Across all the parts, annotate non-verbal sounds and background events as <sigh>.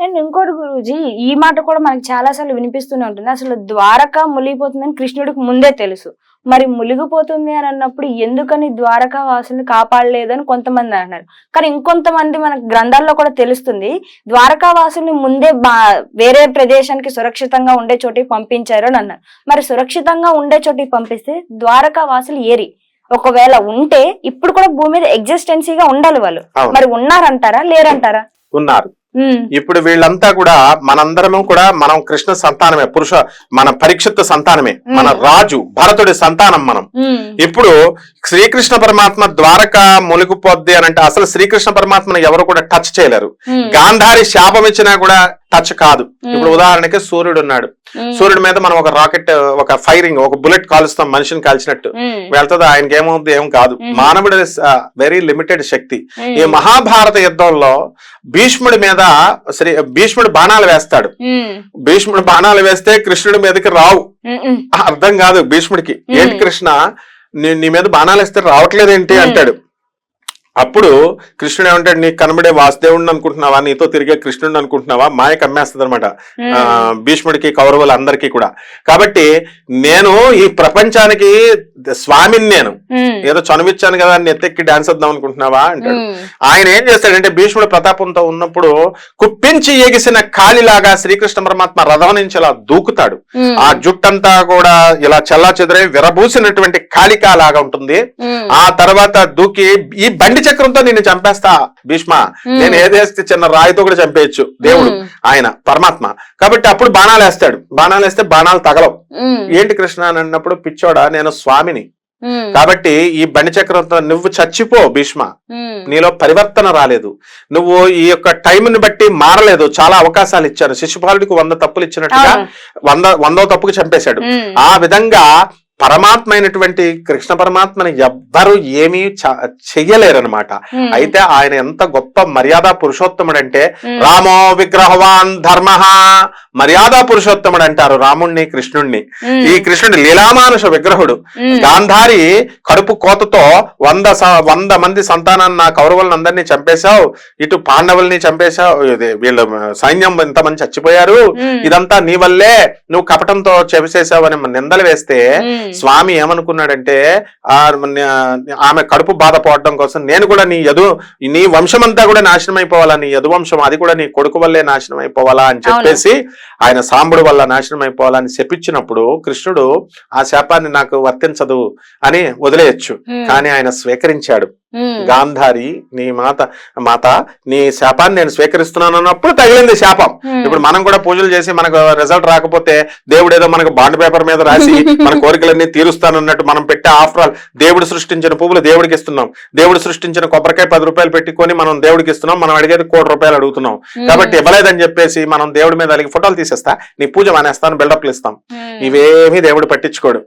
And ఇంకోటి గురూజీ ఈ మాట కూడా మనకి చాలా సార్లు వినిపిస్తూనే ఉంటుంది. అసలు ద్వారక మునిగిపోతుందని కృష్ణుడికి ముందే తెలుసు. మరి మునిగిపోతుంది అని అన్నప్పుడు ఎందుకని ద్వారకా వాసుని కాపాడలేదని కొంతమంది అంటున్నారు. కానీ ఇంకొంతమంది మనకు గ్రంథాల్లో కూడా తెలుస్తుంది ద్వారకా వాసుల్ని ముందే బా వేరే ప్రదేశానికి సురక్షితంగా ఉండే చోటికి పంపించారు అని అన్నారు. మరి సురక్షితంగా ఉండే చోటికి పంపిస్తే ద్వారకా వాసులు ఏరి? ఒకవేళ ఉంటే ఇప్పుడు కూడా భూమి మీద ఎగ్జిస్టెన్సీగా ఉండాలి వాళ్ళు. మరి ఉన్నారంటారా లేరంటారా? ఉన్నారు. ఇప్పుడు వీళ్ళంతా కూడా మనందరము కూడా మనం కృష్ణ సంతానమే పురుష మన పరీక్షిత్ సంతానమే మన రాజు భరతుడి సంతానం మనం. ఇప్పుడు శ్రీకృష్ణ పరమాత్మ ద్వారక మునిగిపోద్ది అని అంటే అసలు శ్రీకృష్ణ పరమాత్మను ఎవరు కూడా టచ్ చేయలేరు. గాంధారి శాపం ఇచ్చినా కూడా టచ్ కాదు. ఇప్పుడు ఉదాహరణకి సూర్యుడు ఉన్నాడు. సూర్యుడి మీద మనం ఒక రాకెట్ ఒక ఫైరింగ్ ఒక బుల్లెట్ కాలుస్తాం మనిషిని కాల్చినట్టు. వెళ్తుంది? ఆయనకి ఏమవుతుంది ఏం కాదు. మానవుడి వెరీ లిమిటెడ్ శక్తి. ఈ మహాభారత యుద్ధంలో భీష్ముడి మీద శ్రీ భీష్ముడు బాణాలు వేస్తాడు. భీష్ముడు బాణాలు వేస్తే కృష్ణుడి మీదకి రావు. అర్థం కాదు భీష్ముడికి. ఏంటి కృష్ణ నీ మీద బాణాలు వేస్తే రావట్లేదేంటి. అంటాడు. అప్పుడు కృష్ణుడు ఏమంటాడు నీకు కనబడే వాసుదేవుడిని అనుకుంటున్నావా? నీతో తిరిగే కృష్ణుడిని అనుకుంటున్నావా? మాయ కమ్మేస్తుంది అనమాట భీష్ముడికి కౌరవులందరికీ కూడా. కాబట్టి నేను ఈ ప్రపంచానికి స్వామిని నేను. ఏదో చనువిచ్చాను కదా అని ఎత్తెక్కి డాన్స్ వద్దాం అనుకుంటున్నావా? అంటాడు. ఆయన ఏం చేస్తాడంటే భీష్ముడు ప్రతాపంతో ఉన్నప్పుడు కుప్పించి ఎగిసిన కాలిలాగా శ్రీకృష్ణ పరమాత్మ రథం నుంచి ఇలా దూకుతాడు ఆ జుట్టంతా కూడా ఇలా చల్లా చెదరై విరబూసినటువంటి కాళికా లాగా ఉంటుంది ఆ తర్వాత దూకి ఈ బండి చక్రంతో నిన్ను చంపేస్తా భీష్మ. నేను ఏదేస్తే చిన్న రాయితో కూడా చంపేయచ్చు దేవుడు ఆయన పరమాత్మ. కాబట్టి అప్పుడు బాణాలు వేస్తాడు. బాణాలు వేస్తే బాణాలు తగలవు. ఏంటి కృష్ణ అని అన్నప్పుడు పిచ్చోడా నేను స్వామిని. కాబట్టి ఈ బండి చక్రంతో నువ్వు చచ్చిపో భీష్మ. నీలో పరివర్తన రాలేదు. నువ్వు ఈ యొక్క టైంని బట్టి మారలేదు. చాలా అవకాశాలు ఇచ్చారు. శిశుపాలుడికి వంద తప్పులు ఇచ్చినట్టుగా. వంద వందో తప్పుకు చంపేశాడు. ఆ విధంగా పరమాత్మ అయినటువంటి కృష్ణ పరమాత్మని ఎవ్వరు ఏమీ చెయ్యలేరనమాట అయితే ఆయన ఎంత గొప్ప మర్యాద పురుషోత్తముడు అంటే రామో విగ్రహవాన్ ధర్మ మర్యాద పురుషోత్తముడు అంటారు రాముణ్ణి కృష్ణుణ్ణి. ఈ కృష్ణుడు లీలామానుష విగ్రహుడు. గాంధారి కడుపు కోతతో వంద వంద మంది సంతానాన్ని నా కౌరవులను అందరినీ చంపేశావు ఇటు పాండవుల్ని చంపేశావు వీళ్ళ సైన్యం ఇంతమంది చచ్చిపోయారు. ఇదంతా నీ వల్లే నువ్వు కపటంతో చెవిసేసావు అని నిందలు వేస్తే స్వామి ఏమనుకున్నాడంటే ఆ ఆమె కడుపు బాధపడడం కోసం నేను కూడా నీ యదు నీ వంశం అంతా కూడా నాశనం అయిపోవాలా నీ యదువంశం అది కూడా నీ కొడుకు వల్లే నాశనం అయిపోవాలా అని చెప్పేసి ఆయన సాంబుడు వల్ల నాశనం అయిపోవాలా అని శపించినప్పుడు కృష్ణుడు ఆ శాపాన్ని నాకు వర్తించదు అని వదిలేయచ్చు. ఉమ్, కానీ ఆయన స్వీకరించాడు. ఉమ్, గాంధారి నీ మాత మాత నీ శాపాన్ని నేను స్వీకరిస్తున్నాను అన్నప్పుడు తగిలింది శాపం. ఇప్పుడు మనం కూడా పూజలు చేసి మనకు రిజల్ట్ రాకపోతే దేవుడు ఏదో మనకు బాండ్ పేపర్ మీద రాసి <laughs> మన కోరికలన్నీ తీరుస్తానన్నట్టు మనం పెట్టే ఆఫ్టర్ ఆల్ దేవుడు సృష్టించిన పువ్వులు దేవుడికి ఇస్తున్నాం. దేవుడు సృష్టించిన కొబ్బరికాయ పది రూపాయలు పెట్టుకొని మనం దేవుడికి ఇస్తున్నాం. మనం అడిగేది కోటి రూపాయలు అడుగుతున్నాం. కాబట్టి ఇవ్వలేదని చెప్పేసి మనం దేవుడి మీద అలిగి ఫోటోలు తీసేస్తా నీ పూజ మానేస్తాను బిల్డప్లు ఇస్తాం. ఇవేమీ దేవుడు పట్టించుకోడు.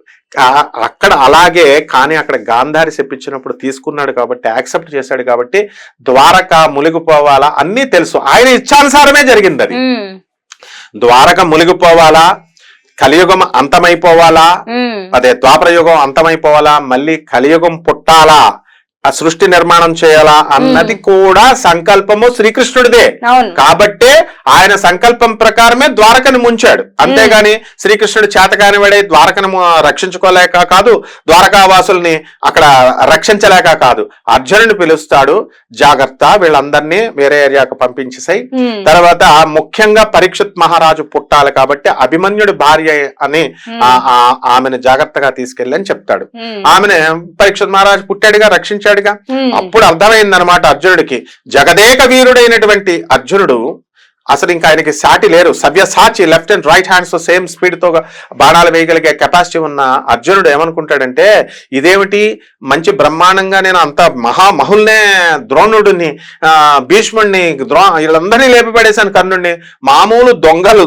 అక్కడ అలాగే కానీ అక్కడ గాంధారి చెప్పించినప్పుడు తీసుకున్నాడు కాబట్టి యాక్సెప్ట్ చేశాడు కాబట్టి ద్వారక మునిగిపోవాలా అన్నీ తెలుసు. ఆయన ఇచ్చానుసారమే జరిగింది అది. ద్వారక మునిగిపోవాలా కలియుగం అంతమైపోవాలా? అదే ద్వాపర యుగం అంతమైపోవాలా? మళ్ళీ కలియుగం పుట్టాలా? ఆ సృష్టి నిర్మాణం చేయాలా? అన్నది కూడా సంకల్పము శ్రీకృష్ణుడిదే. కాబట్టే ఆయన సంకల్పం ప్రకారమే ద్వారకను ముంచాడు. అంతేగాని శ్రీకృష్ణుడు చేతకాని వాడే ద్వారకను రక్షించుకోలేక కాదు ద్వారకావాసుల్ని అక్కడ రక్షించలేక కాదు. అర్జునుని పిలుస్తాడు జాగ్రత్త వీళ్ళందరినీ వేరే ఏరియాకు పంపించేసాయి. తర్వాత ముఖ్యంగా పరీక్షిత్ మహారాజు పుట్టాలి కాబట్టి అభిమన్యుడి భార్య అని ఆమెను జాగ్రత్తగా తీసుకెళ్ళి అని చెప్తాడు. ఆమెను పరీక్షిత్ మహారాజు పుట్టాడుగా రక్షించాడుగా? అప్పుడు అర్థమైందనమాట అర్జునుడికి. జగదేక వీరుడైనటువంటి అర్జునుడు అసలు ఇంకా ఆయనకి సాటి లేరు. సవ్యసాచి లెఫ్ట్ అండ్ రైట్ హ్యాండ్స్తో సేమ్ స్పీడ్తో బాణాలు వేయగలిగే కెపాసిటీ ఉన్న అర్జునుడు ఏమనుకుంటాడంటే ఇదేమిటి? మంచి బ్రహ్మాండంగా నేను అంత మహా మహుల్నే ద్రోణుడిని ఆ, భీష్ముడిని ద్రో వీళ్ళందరినీ లేపి పడేశాను కర్ణుడిని. మామూలు దొంగలు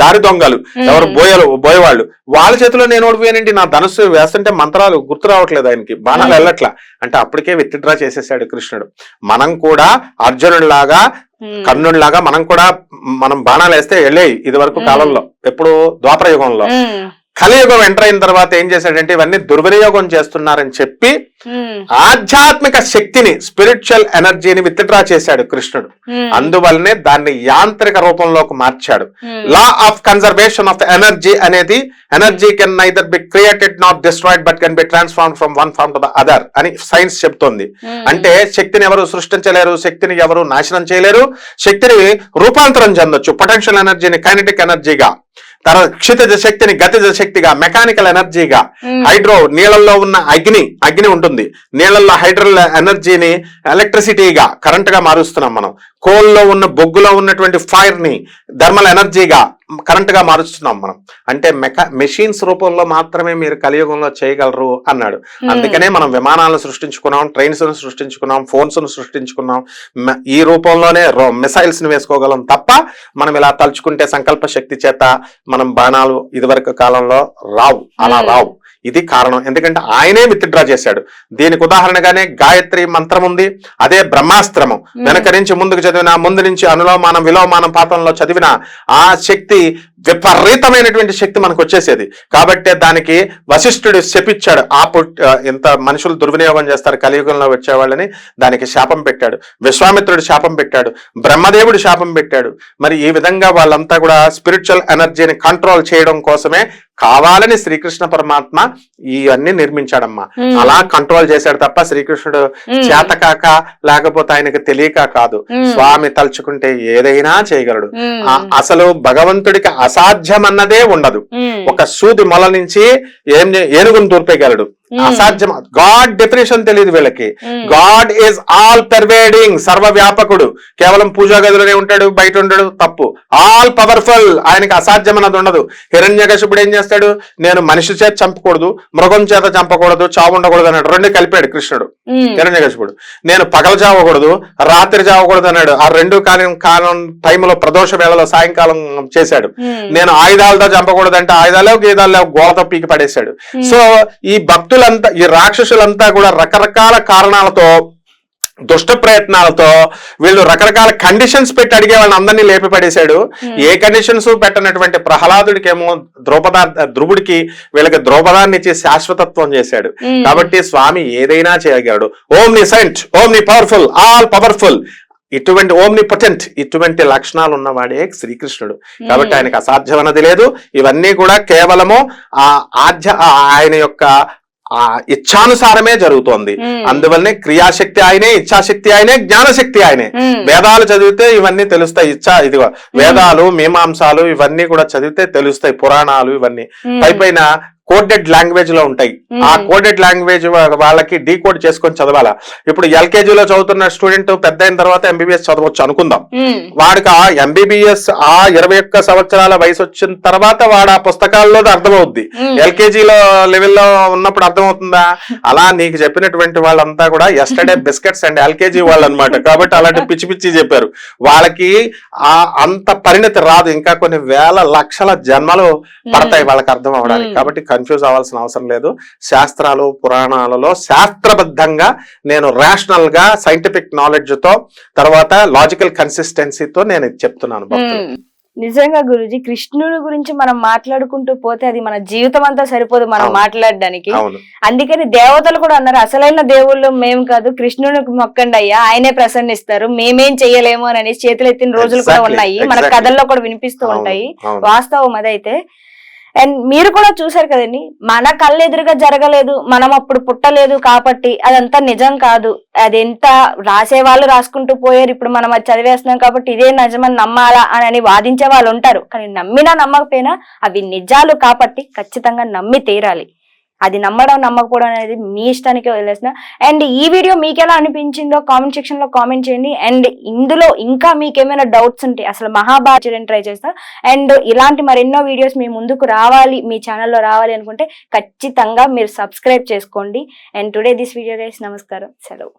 దారి దొంగలు. ఎవరు బోయలు బోయవాళ్ళు. వాళ్ళ చేతిలో నేను ఓడిపోయానండి. నా ధనుస్సు వేస్తుంటే మంత్రాలు గుర్తు రావట్లేదు ఆయనకి. బాణాలు వెళ్ళట్లా. అంటే అప్పటికే విత్డ్రా చేసేసాడు కృష్ణుడు. మనం కూడా అర్జునుడిలాగా ఉమ్, కర్ణుడిలాగా మనం కూడా మనం బాణాలు వేస్తే వెళ్ళేయి ఇది వరకు కాలంలో ఎప్పుడు ద్వాపర యుగంలో కలియుగం ఎంటర్ అయిన తర్వాత ఏం చేశాడంటే ఇవన్నీ దుర్వినియోగం చేస్తున్నారని చెప్పి ఆధ్యాత్మిక శక్తిని స్పిరిచువల్ ఎనర్జీని విత్డ్రా చేశాడు కృష్ణుడు. అందువల్లనే దాన్ని యాంత్రిక రూపంలోకి మార్చాడు. Law of conservation of energy అనేది energy can neither be created not destroyed but can be transform from one form to the other అని సైన్స్ చెప్తోంది. అంటే శక్తిని ఎవరు సృష్టించలేరు శక్తిని ఎవరు నాశనం చేయలేరు శక్తిని రూపాంతరం చెందొచ్చు పొటెన్షియల్ ఎనర్జీని కైనటిక్ ఎనర్జీగా తర్వాత క్షితిజ శక్తిని గతిజ శక్తిగా మెకానికల్ ఎనర్జీగా హైడ్రో నీళ్ళల్లో ఉన్న అగ్ని అగ్ని ఉంటుంది. నీళ్ళల్లో హైడ్రల్ ఎనర్జీని ఎలక్ట్రిసిటీగా కరెంట్గా మారుస్తున్నాం మనం. కోల్లో ఉన్న బొగ్గులో ఉన్నటువంటి ఫైర్ని థర్మల్ ఎనర్జీగా కరెంట్గా మారుస్తున్నాం మనం. అంటే మెకా మెషిన్స్ రూపంలో మాత్రమే మీరు కలియుగంలో చేయగలరు అన్నాడు. ఉమ్, అందుకనే మనం విమానాలను సృష్టించుకున్నాం ట్రైన్స్ను సృష్టించుకున్నాం ఫోన్స్ను సృష్టించుకున్నాం ఈ రూపంలోనే మిసైల్స్ని వేసుకోగలం తప్ప మనం ఇలా తలుచుకుంటే సంకల్ప శక్తి చేత మనం బాణాలు ఇదివరకు కాలంలో రావు. అలా Hmm. రావు. ఇది కారణం. ఎందుకంటే ఆయనే విత్డ్రా చేశాడు. దీనికి ఉదాహరణగానే గాయత్రి మంత్రం ఉంది. అదే బ్రహ్మాస్త్రము. వెనక నుంచి ముందుకు చదివిన ముందు నుంచి అనులోమానం విలోమానం పాతంలో చదివిన ఆ శక్తి విపరీతమైనటువంటి శక్తి మనకు వచ్చేసేది కాబట్టి దానికి వశిష్ఠుడు శపిచ్చాడు ఆ ఇంత మనుషులు దుర్వినియోగం చేస్తారు కలియుగంలో వచ్చేవాళ్ళని దానికి శాపం పెట్టాడు. విశ్వామిత్రుడు శాపం పెట్టాడు. బ్రహ్మదేవుడు శాపం పెట్టాడు. మరి ఈ విధంగా వాళ్ళంతా కూడా స్పిరిచువల్ ఎనర్జీని కంట్రోల్ చేయడం కోసమే కావాలని శ్రీకృష్ణ పరమాత్మ ఇవన్నీ నిర్మించాడమ్మా. అలా కంట్రోల్ చేశాడు తప్ప శ్రీకృష్ణుడు చేతకాక లేకపోతే ఆయనకు తెలియక కాదు. స్వామి తలుచుకుంటే ఏదైనా చేయగలడు. అసలు భగవంతుడికి అసాధ్యమన్నదే ఉండదు. ఒక సూది మొల నుంచి ఏం ఏనుగును దూర్పేయగలడు అసాధ్యం. గాడ్ డెఫినేషన్ తెలియదు వీళ్ళకి. గాడ్ ఈజ్ ఆల్ పెర్వేడింగ్ సర్వవ్యాపకుడు. కేవలం పూజా గదిలోనే ఉంటాడు బయట ఉండడు తప్పు. ఆల్ పవర్ఫుల్ ఆయనకి అసాధ్యం అన్నది ఉండదు. హిరణ్యకశిపుడు ఏం చేస్తాడు? నేను మనిషి చేత చంపకూడదు మృగం చేత చంపకూడదు చావు ఉండకూడదు అన్నాడు. రెండు కలిపాడు కృష్ణుడు హిరణ్యకశిపుడు. నేను పగలు చావకూడదు రాత్రి చావకూడదు అన్నాడు. ఆ రెండు కాలం కాలం టైంలో ప్రదోష వేళలో సాయంకాలం చేశాడు. నేను ఆయుధాలతో చంపకూడదు అంటే ఆయుధాలు గీదాలు గోడతో పీకి పడేశాడు. ఉమ్, సో ఈ భక్తులంతా ఈ రాక్షసులంతా కూడా రకరకాల కారణాలతో దుష్ట ప్రయత్నాలతో వీళ్ళు రకరకాల కండిషన్స్ పెట్టి అడిగే వాళ్ళని అందరినీ లేపి పడేశాడు. ఉమ్, ఏ కండిషన్స్ పెట్టనటువంటి ప్రహ్లాదుడికేమో ద్రౌపద ద్రువుడికి వీళ్ళకి ద్రౌపదాన్ని ఇచ్చి శాశ్వతత్వం చేశాడు. ఉమ్, కాబట్టి స్వామి ఏదైనా చేయగలడు. ఓం ని సెంట్ ఓం ని పవర్ఫుల్ ఆల్ పవర్ఫుల్. ఇటువంటి ఓం ని పొటెంట్ ఇటువంటి లక్షణాలు ఉన్నవాడే శ్రీకృష్ణుడు. కాబట్టి ఉమ్, ఆయనకు అసాధ్యం అన్నది లేదు. ఇవన్నీ కూడా కేవలము ఆ ఆధ్య ఆయన యొక్క ఆ ఇచ్ఛానుసారమే జరుగుతోంది. ఉమ్, అందువల్లనే క్రియాశక్తి ఆయనే ఇచ్ఛాశక్తి ఆయనే జ్ఞానశక్తి ఆయనే. ఉమ్, వేదాలు చదివితే ఇవన్నీ తెలుస్తాయి. ఇచ్చా ఇదిగో వేదాలు మీమాంసాలు ఇవన్నీ కూడా చదివితే తెలుస్తాయి. పురాణాలు ఇవన్నీ. ఉమ్, పై పైన కోడెడ్ లాంగ్వేజ్లో ఉంటాయి. ఆ కోడెడ్ లాంగ్వేజ్ వాళ్ళకి డీకోడ్ చేసుకొని చదవాలా? ఇప్పుడు LKG లో చదువుతున్న స్టూడెంట్ పెద్ద అయిన తర్వాత ఎంబీబీఎస్ చదవచ్చు అనుకుందాం. వాడికి ఆ ఎంబీబీఎస్ ఆ ఇరవై ఒక్క సంవత్సరాల వయసు వచ్చిన తర్వాత వాడు ఆ పుస్తకాల్లో అర్థమవుద్ది. ఎల్కేజీలో లెవెల్లో ఉన్నప్పుడు అర్థమవుతుందా? అలా నీకు చెప్పినటువంటి వాళ్ళంతా కూడా ఎస్టర్డే బిస్కెట్స్ అండ్ ఎల్కేజీ వాళ్ళు అనమాట కాబట్టి అలాంటి పిచ్చి పిచ్చి చెప్పారు. వాళ్ళకి ఆ అంత పరిణతి రాదు. ఇంకా కొన్ని వేల లక్షల జన్మలు పడతాయి వాళ్ళకి అర్థం అవడానికి. కాబట్టి కన్ఫ్యూజ్ అవ్వాల్సిన అవసరం లేదు శాస్త్రాలు పురాణాలలో శాస్త్రబద్ధంగా నేను రేషనల్గా సైంటిఫిక్ నాలెడ్జ్తో తర్వాత లాజికల్ కన్సిస్టెన్సీతో నేను చెప్తున్నాను భక్తులు. నిజంగా గురుజీ కృష్ణుడి గురించి మనం మాట్లాడుకుంటూ పోతే అది మన జీవితం అంతా సరిపోదు మనం. మాట్లాడడానికి అందుకని దేవతలు కూడా అన్నారు అసలైన దేవుళ్ళు మేము కాదు కృష్ణునికి మొక్కండి అయ్యా ఆయనే ప్రసన్నిస్తారు మేమేం చెయ్యలేము అని చేతులు ఎత్తిన రోజులు కూడా ఉన్నాయి మన. కథల్లో కూడా వినిపిస్తూ ఉంటాయి. వాస్తవం అదైతే అండ్ మీరు కూడా చూసారు కదండి మన కళ్ళు ఎదురుగా జరగలేదు మనం అప్పుడు పుట్టలేదు కాబట్టి అదంతా నిజం కాదు. అది ఎంత రాసే వాళ్ళు రాసుకుంటూ పోయారు ఇప్పుడు మనం అది చదివేస్తున్నాం కాబట్టి ఇదే నిజమని నమ్మాలా అని అని వాదించే వాళ్ళు ఉంటారు. కానీ నమ్మినా నమ్మకపోయినా అవి నిజాలు కాబట్టి ఖచ్చితంగా నమ్మి తీరాలి. అది నమ్మడం నమ్మకపోవడం అనేది మీ ఇష్టానికి వదిలేసిన. అండ్ ఈ వీడియో మీకు ఎలా అనిపించిందో కామెంట్ సెక్షన్లో కామెంట్ చేయండి. అండ్ ఇందులో ఇంకా మీకు ఏమైనా డౌట్స్ ఉంటే అసలు మహాభారత ట్రై చేస్తా. అండ్ ఇలాంటి మరెన్నో వీడియోస్ మీ ముందుకు రావాలి మీ ఛానల్లో రావాలి అనుకుంటే ఖచ్చితంగా మీరు సబ్స్క్రైబ్ చేసుకోండి. And today this video guys నమస్కారం. సెలవు.